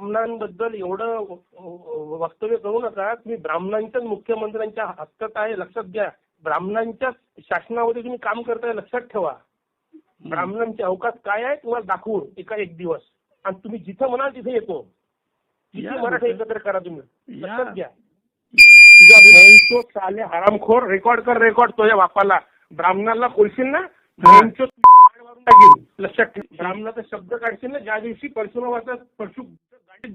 ब्राह्मणांबद्दल एवढं वक्तव्य करू नका. तुम्ही ब्राह्मणांच्याच मुख्यमंत्र्यांच्या हक्कात आहे लक्षात घ्या. ब्राह्मणांच्याच शासनामध्ये तुम्ही काम करताय लक्षात ठेवा. ब्राह्मणांचे अवकाश काय आहे तुम्हाला दाखवून एका एक दिवस. आणि तुम्ही जिथं म्हणाल तिथे येतो. या मराठी एकत्र करा तुम्ही. लक्षात घ्या. तुझ्या चाले हरामखोर रेकॉर्ड कर रेकॉर्ड तुझ्या बापाला. ब्राह्मणाला बोलशील ना लक्षात ठेव. ब्राह्मणाचा शब्द काढशील ना ज्या दिवशी परशुरामाचा परशु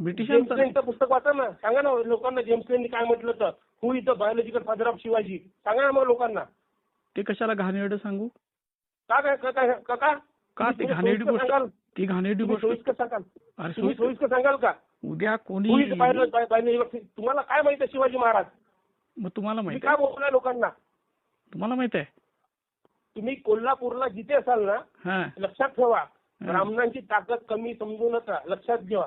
ब्रिटिशांचा पुस्तक वाचा ना. सांगा ना लोकांना जेम्स लेननी काय म्हटलं तर who is the biological father of Shivaji? सांगा ना मग लोकांना. ते कशाला घाणेरडं सांगू? का काय का काय का का? का ते घाणेरडी गोष्ट सांगाल? ती घाणेरडी तुम्ही गोष्ट सोयीस्कर सांगाल. अरे तुम्ही सोयीस्कर- सोयीस्कर सांगाल का? उद्या कोणी तुम्हाला काय माहिती आहे शिवाजी महाराज? मग तुम्हाला तुम्ही माहीत काय आहे? बोललाय लोकांना? तुम्हाला माहीत आहे? तुम्ही कोल्हापूरला जिथे असाल ना हा. लक्षात ठेवा. ब्राह्मणांची ताकद कमी समजू नका. लक्षात घ्या.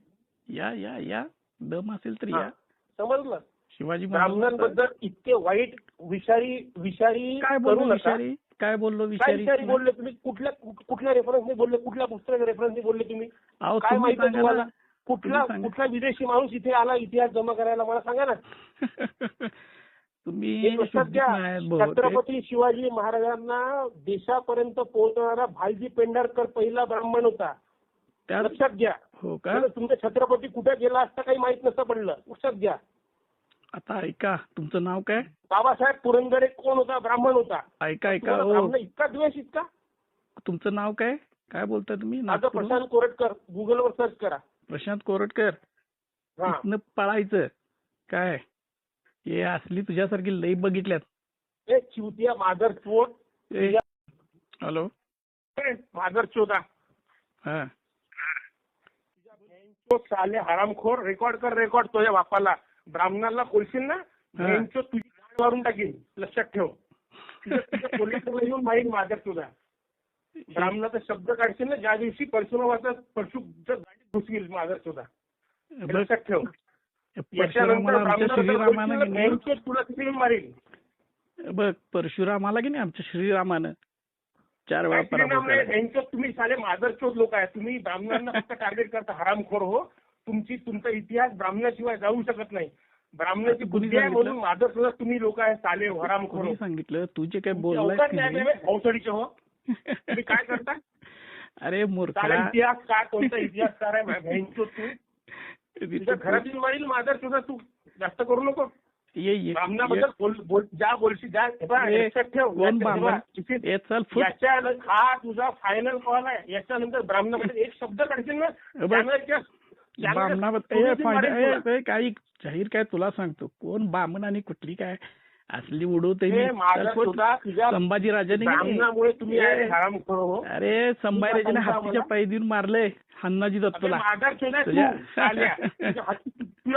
या या या. दम असेल तर. या. समजलं. शिवाजी ब्राह्मणांबद्दल इतके वाईट विषारी विषारी काय बोललो नका. विषारी? काय बोललो विषारी? बोलले तुम्ही? कुठल्या कुठल्या रेफरन्सने बोलले? कुठल्या पुस्तकाच्या रेफरन्सने बोलले तुम्ही? काय माहिती तुम्हाला. कुठला. कुठला विदेशी माणूस इथे आला इतिहास जमा करायला मला सांगा ना. तुम्ही. छत्रपती शिवाजी महाराजांना देशापर्यंत पोहोचवणारा भालजी पेंढारकर पहिला ब्राह्मण होता. लक्षात घ्या. हो का? तुमचा छत्रपती कुठे गेला असता काही माहीत नसतं पडलं. लक्षात घ्या. आता ऐका तुमचं नाव काय? बाबासाहेब पुरंदरे कोण होता? ब्राह्मण होता. ऐका ऐका हो. इतका द्वेष इतका? तुमचं नाव काय? काय बोलताय तुम्ही? माझं प्रशांत कोरटकर. गुगलवर सर्च करा. प्रशांत कोरटकर? हा. पळायचं. काय? हे असली तुझ्यासारखी लई बघितल्यात. ए चिवतिया मादर चोट हॅलो. मादर चोदा. हा. साले हरामखोर रेकॉर्ड कर रेकॉर्ड तुझ्या बापाला. ब्राह्मणाला बोलशील ना यांचं तुझी गाड मारून टाकील लक्षात ठेव. तुझं- तुझं कोल्हापूरला येऊन माहीत मादर चोदा ब्राह्मणाचा शब्द काढशील ना ज्या दिवशी परशुरामाचा परशु गाडीत घुसतील हे बघ लक्षात ठेव. परशुरामाला आमच्या श्रीरामानं की नाही यांचं तुला तिथे मारेल बघ परशुरामाला की नाही आमच्या श्रीरामानं? चार वेळा पराभव केला. यांचं तुम्ही साले मादरचोद लोक आहे तुम्ही ब्राह्मणांना फक्त टार्गेट करता हरामखोर हो. तुमची तुमचा इतिहास ब्राह्मणाशिवाय जाऊ शकत नाही. ब्राह्मणाची बुद्धी आहे? म्हणून मादरचोद तुम्ही लोक आहे साले हरामखोर हो. सांगितलं? तू जे काय आहे, भोवसडीचे हो. तुम्ही काय करता? अरे मूर्खा. इतिहास काय कोणता इतिहासकार आहे? तू. घरातील माईल मादर तुझा तू. जास्त करू नको. ब्राह्मणाबद्दल ज्या हे. लक्षात ठेव? हे तुझा फायनल कॉल आहे याच्यानंतर ब्राह्मणाबद्दल एक शब्द काढशील ना. ए, काही जाहीर काय तुला सांगतो कोण बामण आणि कुठली काय असली उडवते मी. माझा चल फुट. सुद्धा तुझ्या संभाजी राजाने की नाही? ब्राह्मणामुळे तुम्ही हो अरे संभाजीराजाने हत्तीच्या पायी देऊन मारले हन्नाजी दत्तला तू साल्या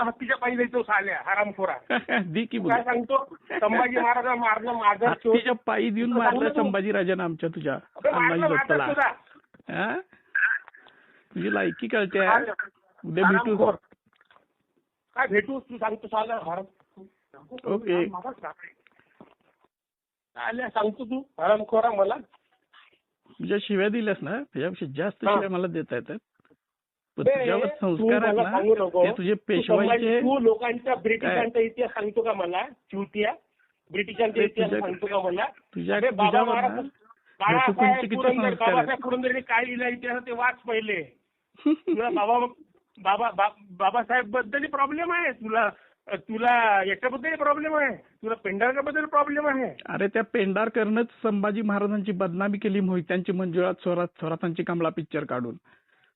हत्तीच्या पायी जायचो साल्या हरामखोरा दी की तू बोल काय सांगतो संभाजी महाराज मारलं माघार हत्तीच्या पायी देऊन मारलं सांगू नको. संभाजी राजाने आमच्या तुझ्या हन्नाजी दत्तला तुझा हा? लायकी कळते? साल्या. उद्या भेटू. काय भेटू तू सांगतो साला हराम ओके. साल्या सांगतो तू. हरामखोरा मला. तुझ्या शिव्या दिल्यास ना त्याच्यापेक्षा जास्त. शिव्या मला देता येतात. तुझ्यावर संस्कार आहेत ना. ते तुझे पेशवाईचे तू लोकांच्या ब्रिटिशांचा इतिहास सांगतो का मला? चिवटिया. ब्रिटिशांचा इतिहास सांगतो का मला? तुझ्या. बाबासाहेब काय लिहिलं इतिहास ते वाच पहिले. तुला बाबा बाबा बाबासाहेबबद्दल प्रॉब्लेम आहे तुला तुला याच्याबद्दल प्रॉब्लेम आहे. तुला पेंढारकाबद्दल प्रॉब्लेम आहे. अरे त्या पेंढारकरनंच संभाजी महाराजांची बदनामी केली मोहित्यांची मंजुळात स्वरात स्वरातांची कमला पिक्चर काढून.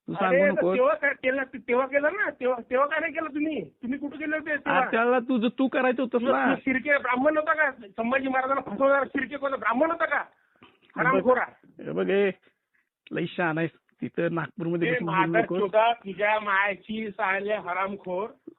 तेव्हा काय केलं? तेव्हा केलं ना? तेव्हा तेव्हा काय नाही केलं तुम्ही? तुम्ही कुठे गेले होते? त्याला तुझं तू करायचं होतं शिर्के ब्राह्मण होता का? संभाजी महाराजांना फसवणारा शिर्के कोण? ब्राह्मण होता का? हरामखोरा हे बघ लई शहाणा आहेस. तिथं नागपूरमध्ये तुझ्या मायाची साले हरामखोर